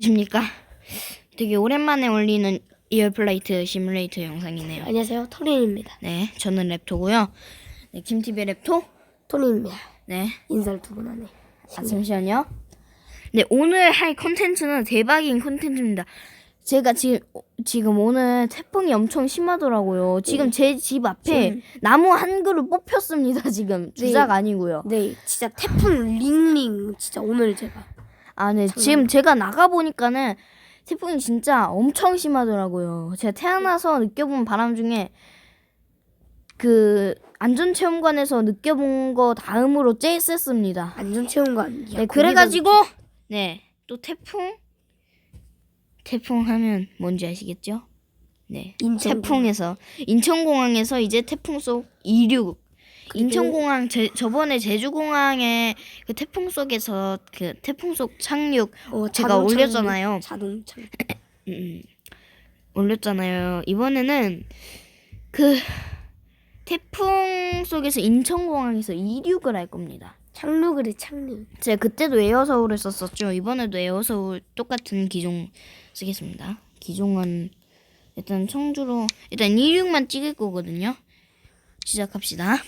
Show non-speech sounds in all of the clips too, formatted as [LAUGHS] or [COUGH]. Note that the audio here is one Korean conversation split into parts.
십니까? 되게 오랜만에 올리는 이어플라이트 시뮬레이터 영상이네요. 안녕하세요. 토린입니다. 네, 저는 랩토고요. 네, 김TV 랩토. 토린입니다. 네, 인사를 두 번 하네. 아, 잠시만요. 네, 오늘 할 콘텐츠는 대박인 콘텐츠입니다. 제가 지금 지금 오늘 태풍이 엄청 심하더라고요. 지금 제집 앞에 나무 한 그루 뽑혔습니다. 지금 주작 아니고요. 네, 진짜 태풍 링링 진짜 오늘 제가 아, 네. 지금 제가 나가 보니까는 태풍이 진짜 엄청 심하더라고요. 제가 태어나서 느껴본 바람 중에 그 안전체험관에서 느껴본 거 다음으로 제일 셌습니다. 안전체험관. 네, 그래가지고 네, 또 태풍 태풍 하면 뭔지 아시겠죠? 네, 인천 태풍에서 인천공항에서 이제 태풍 속 이륙. 인천공항 제, 저번에 제주공항에 그 태풍 속에서 그 태풍 속 착륙 어, 제가 올렸잖아요. 자동차. 음, 올렸잖아요. 이번에는 그 태풍 속에서 인천공항에서 이륙을 할 겁니다. 착륙을 해 착륙. 제가 그때도 에어서울을 썼었죠. 이번에도 에어서울 똑같은 기종 쓰겠습니다. 기종은 일단 청주로 일단 이륙만 찍을 거거든요. 시작합시다.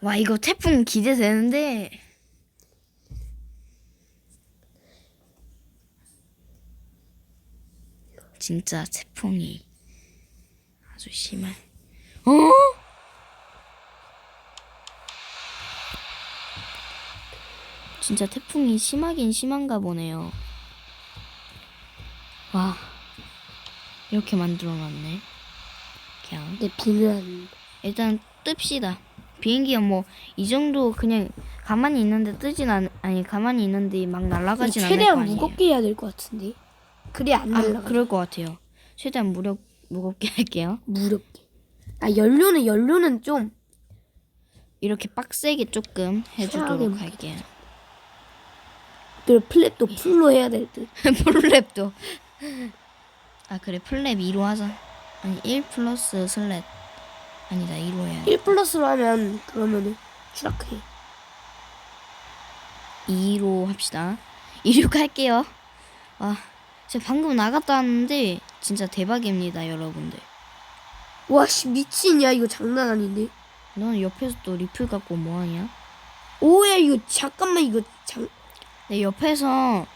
와 이거 태풍 기대되는데 진짜 태풍이 아주 심할. 어? 진짜 태풍이 심하긴 심한가 보네요. 와 이렇게 만들어놨네. 그냥 네, 비는 일단 뜹시다. 비행기가 뭐 이 정도 그냥 가만히 있는데 뜨진 않 아니 가만히 있는데 막 날아가진 않을 거 최대한 아니에요. 무겁게 해야 될 것 같은데. 그래야 안아 날라가. 그럴 것 같아요. 최대한 무력 무겁게 [LAUGHS] 할게요. 무렵게. 아 연료는 연료는 좀 이렇게 빡세게 조금 해주도록 무겁게. 할게요. 그리고 플랩도 풀로 해야 될 듯. [LAUGHS] 플랩도 아 그래 플랩 2로 하자. 아니 1 플러스 슬랫 아니다 2로 해야 돼. 1 플러스로 하면 그러면은 추락해. 2로 합시다. 이륙할게요. 아, 제가 방금 나갔다 왔는데 진짜 대박입니다, 여러분들. 와, 씨 미친이야 이거 장난 아닌데. 너는 옆에서 또 리플 갖고 뭐하냐? 오야 이거 잠깐만 이거 장 내 옆에서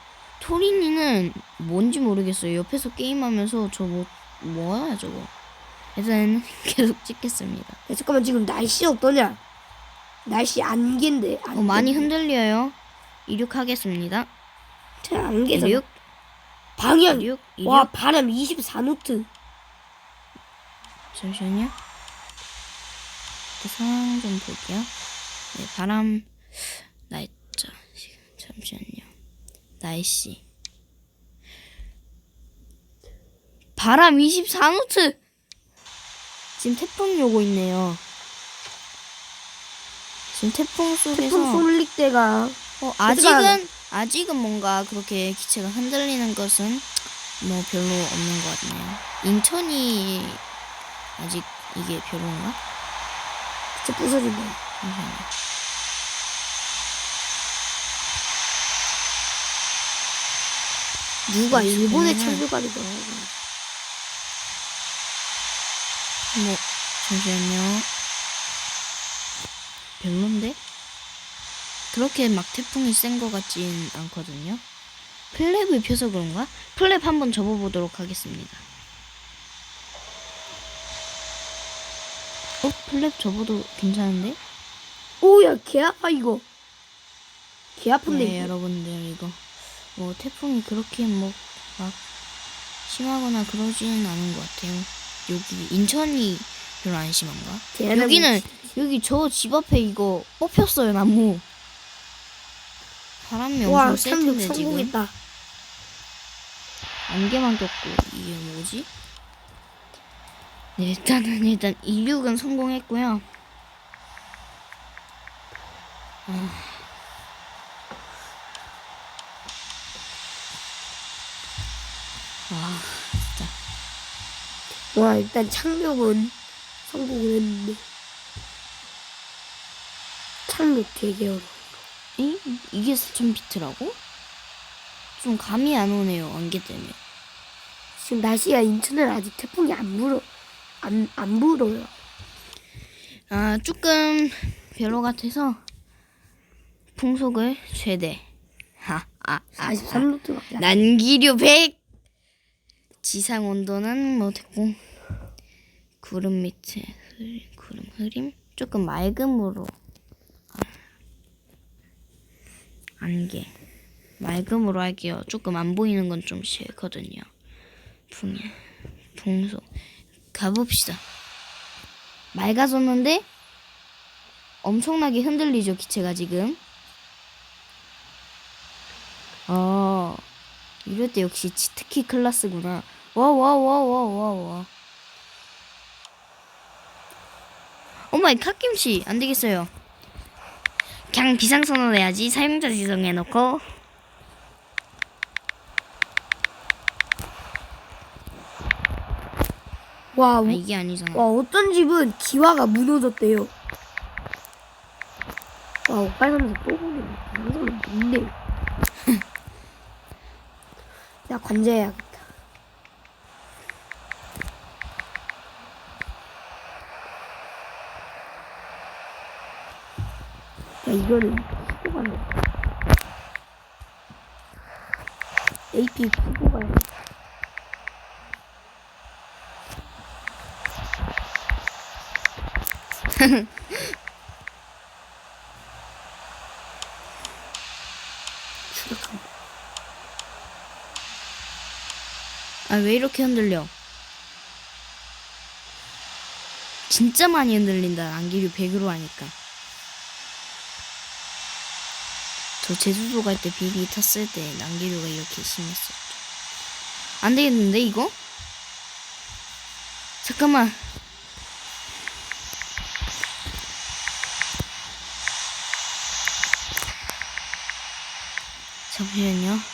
토리니는 뭔지 모르겠어요. 옆에서 게임하면서 저 뭐, 뭐야 저거. 일단 [LAUGHS] 계속 찍겠습니다. 야, 잠깐만 지금 날씨 어떠냐? 날씨 안개인데 안개. 어, 많이 흔들려요. 이륙하겠습니다. 자, 안개잖아. 이륙, 방향. 이륙, 이륙. 와 바람 24노트. 잠시만요. 그 상황 좀 볼게요. 네, 바람 날짜 잠시만요. 날씨 바람 24노트. 지금 태풍이 오고 있네요. 지금 태풍 속에서 태풍 쏠릭 때가 어, 아직은 아직은 뭔가 그렇게 기체가 흔들리는 것은 뭐 별로 없는 것 같네요. 인천이 아직 이게 별로인가? 진짜. 잠시만요. 누가 일본에 보면은- 착륙하니까 뭐 잠시만요. 별론데? 그렇게 막 태풍이 센 것 같진 않거든요. 플랩을 펴서 그런가? 플랩 한번 접어보도록 하겠습니다. 어? 플랩 접어도 괜찮은데? 오야 개 아파 이거. 개 아픈데 네, 이거. 여러분들 이거 뭐 태풍이 그렇게 뭐 막 심하거나 그러지는 않은 것 같아요. 여기 인천이 별로 안 심한가? 여기는 여기 저 집 앞에 이거 뽑혔어요 나무. 바람이 와 엄청 셀 착륙 텐데 지금 성공했다. 안개만 꼈고 이게 뭐지? 네, 일단은 일단 이륙은 성공했고요. 아. 와, 진짜. 와 일단 착륙은 성공을 했는데 착륙 되게 어려워. 이 이게 4,000비트라고? 좀 감이 안 오네요. 안개 때문에. 지금 날씨가 인천은 아직 태풍이 안 불어 안 안 불어요. 아, 조금 별로 같아서 풍속을 최대. 하, 아, 아, 아. 43도밖에 안. 난기류 100. 지상 온도는 뭐 됐고 구름 밑에 흐림, 구름 흐림 조금 맑음으로 안개 맑음으로 할게요. 조금 안 보이는 건 좀 싫거든요. 풍 풍속 가봅시다. 맑아졌는데 엄청나게 흔들리죠 기체가 지금. 어 이럴 때 역시 치트키 클라스구나. 와 와 와 와 와 와. 어마이 갓김치 안 되겠어요. 그냥 비상선언 해야지 사용자 지정해놓고 와, 아 우- 이게 아니잖아. 와 어떤 집은 기와가 무너졌대요. 와 오빨간색 또 보네. 이거는 뭔데? 나 관제해야겠다. 야 후보가 나. AP 후보가 나. [LAUGHS] 추락한. 아 왜 이렇게 흔들려? 진짜 많이 흔들린다. 안기류 100으로 하니까. 저 제주도 갈 때 비행기 탔을 때 난기류가 이렇게 심했었죠. 안 되겠는데 이거? 잠깐만. 잠시만요.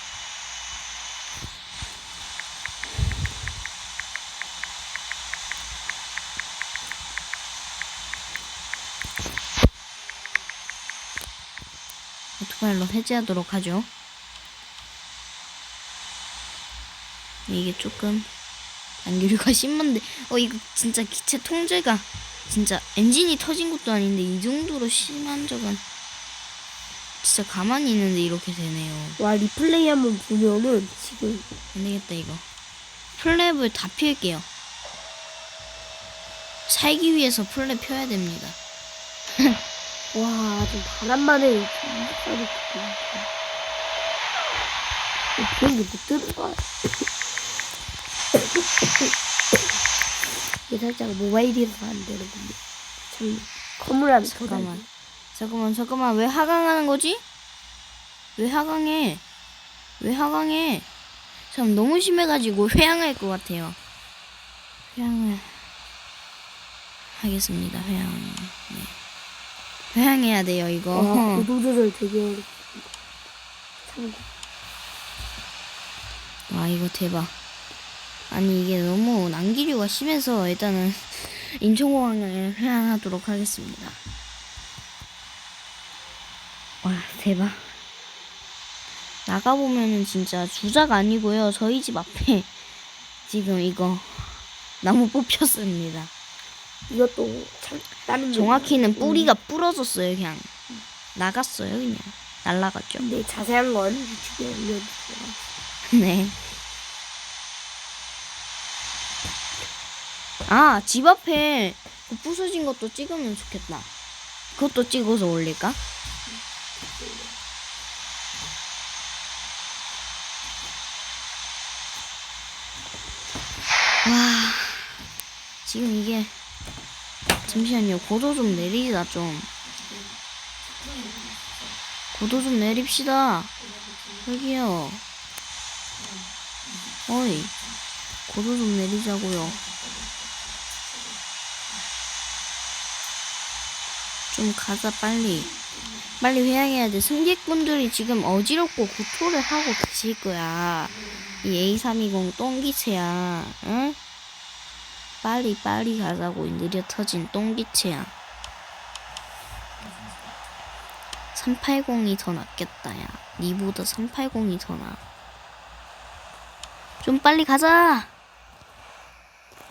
오토바일로 해제하도록 하죠. 이게 조금 안기류가 심한데 [LAUGHS] 어 이거 진짜 기체 통제가 진짜 엔진이 터진 것도 아닌데 이 정도로 심한 적은 진짜 가만히 있는데 이렇게 되네요. 와 리플레이 한번 보면은 지금 안 되겠다 이거. 플랩을 다 필게요. 살기 위해서 플랩 펴야 됩니다. [LAUGHS] 와좀 바람만을 소리 비행기 못 뜨는 거야. 이게 살짝 모바일이라서 안 되는군요. 참 커물하면 잠깐만. 잠깐만 잠깐만 왜 하강하는 거지? 왜 하강해? 왜 하강해? 참 너무 심해가지고 회항할 것 같아요. 회항을 하겠습니다. 회항. 네. 회항해야 돼요 이거. 와 고도 조절 되게 어렵습니다. 참고 와 이거 대박. 아니 이게 너무 난기류가 심해서 일단은 [LAUGHS] 인천공항을 회항하도록 하겠습니다. 와 대박. 나가보면은 진짜 주작 아니고요. 저희 집 앞에 [LAUGHS] 지금 이거 나무 뽑혔습니다. 이것도 참 다른 정확히는 데- 뿌리가 부러졌어요. 그냥 나갔어요. 그냥 날라갔죠. 근데 자세한 건 유튜브에 올려주세요. [LAUGHS] 네. 아, 집 앞에 그 부서진 것도 찍으면 좋겠다. 그것도 찍어서 올릴까? 와, 지금 이게 잠시만요. 고도 좀 내리자 좀. 고도 좀 내립시다. 여기요. 어이, 고도 좀 내리자고요. 좀 가자 빨리. 빨리 회항해야 돼. 승객분들이 지금 어지럽고 구토를 하고 계실 거야. 이 A320 똥기체야. 응? 빨리 빨리 가자고 이 느려 터진 똥기체야. 380이 더 낫겠다 야. 니보다 380이 더 나아. 좀 빨리 가자.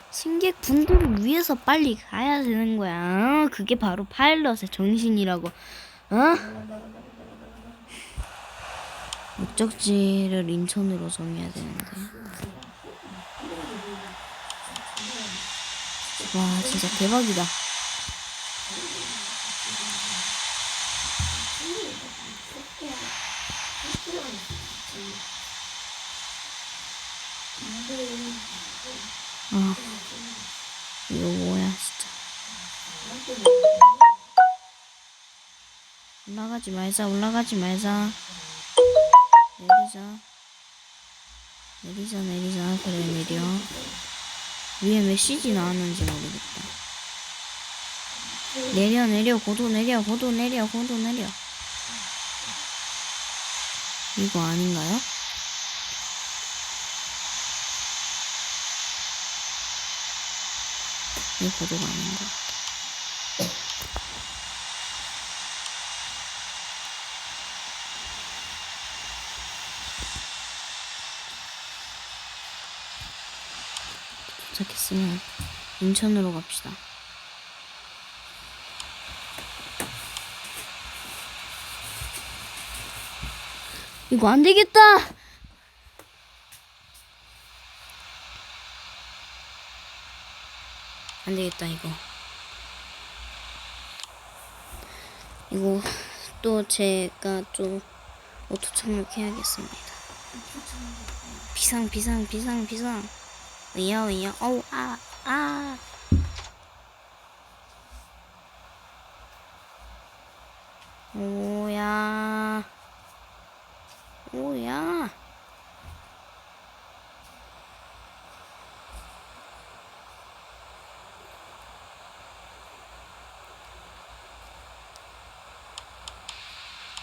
승객 분들을 위해서 빨리 가야 되는 거야. 어? 그게 바로 파일럿의 정신이라고. 어? 목적지를 인천으로 정해야 되는데. 와, 진짜 대박이다. 아, 이거 뭐야, 진짜. 올라가지 말자, 올라가지 말자. 내리자. 내리자, 내리자. 그래, 내려. 위에 메시지 나왔는지 모르겠다. 내려, 내려, 고도 내려, 고도 내려, 고도 내려. 이거 아닌가요? 이 고도가 아닌 것 도착했으면 인천으로 갑시다. 이거 안 되겠다! 안 되겠다, 이거. 이거 또 제가 좀 오토 착륙해야겠습니다. 비상, 비상, 비상, 비상. 왜요, 왜요? 어우, 아, 아. 오야. 오야.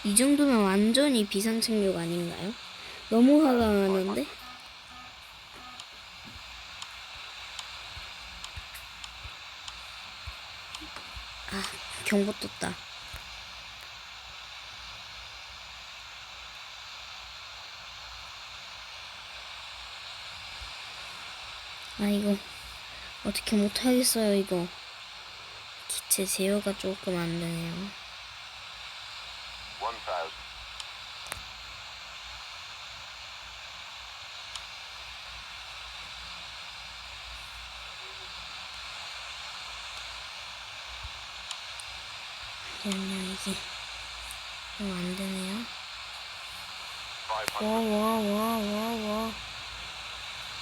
이 정도면 완전히 비상착륙 아닌가요? 너무 화가 나는데? 경보 떴다. 아, 이거 어떻게 못하겠어요, 이거. 기체 제어가 조금 안 되네요. 아니요, 이게 이거 안 되네요. 500. 와, 와, 와, 와, 와.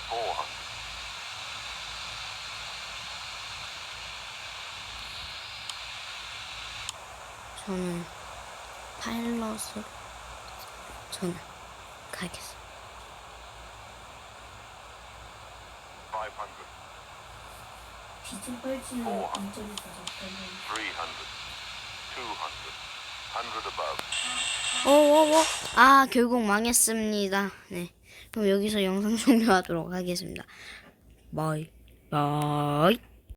400. 저는 파일럿으로 저는 가겠습니다. 500. 비중 뻘치는 400. 인적이 있어서 300. 200. 100 above. 오, 오, 오. 아, 결국 망했습니다. 네. 그럼 여기서 영상 [LAUGHS] 종료하도록 하겠습니다. 바이. 바이.